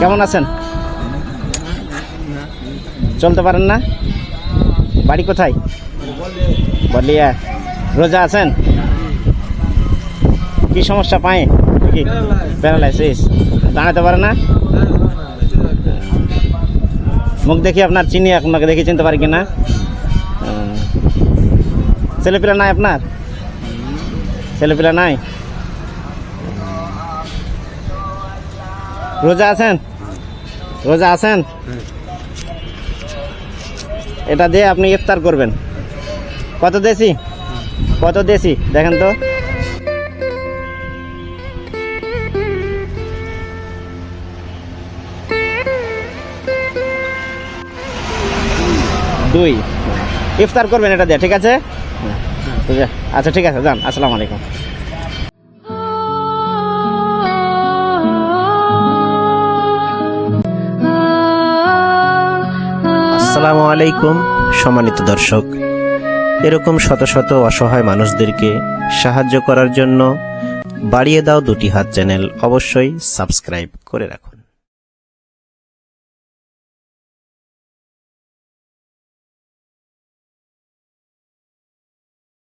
কেমন আছেন? চলতে পারেন না? বাড়ি কোথায়? বলিয়া। রোজা আছেন? কি সমস্যা পায়ে? কি প্যারালাইসিস? দাঁড়াতে পারে না? মুখ দেখি আপনার চিনি, আপনাকে দেখে চিনতে পারি কিনা? ছেলেপিলা নাই আপনার? ছেলেপিলা নাই? রোজা আছেন? রোজা আছেন? এটা দিয়ে আপনি ইফতার করবেন। কত দেশি? কত দেশি? দেখেন তো। দুই। ইফতার করবেন এটা দিয়ে, ঠিক আছে। আচ্ছা ঠিক আছে, যান। আসসালামু আলাইকুম। আসসালামু আলাইকুম, সম্মানিত দর্শক। এরকম শত শত অসহায় মানুষদেরকে সাহায্য করার জন্য বাড়িয়ে দাও দুটি হাত চ্যানেল অবশ্যই সাবস্ক্রাইব করে রাখুন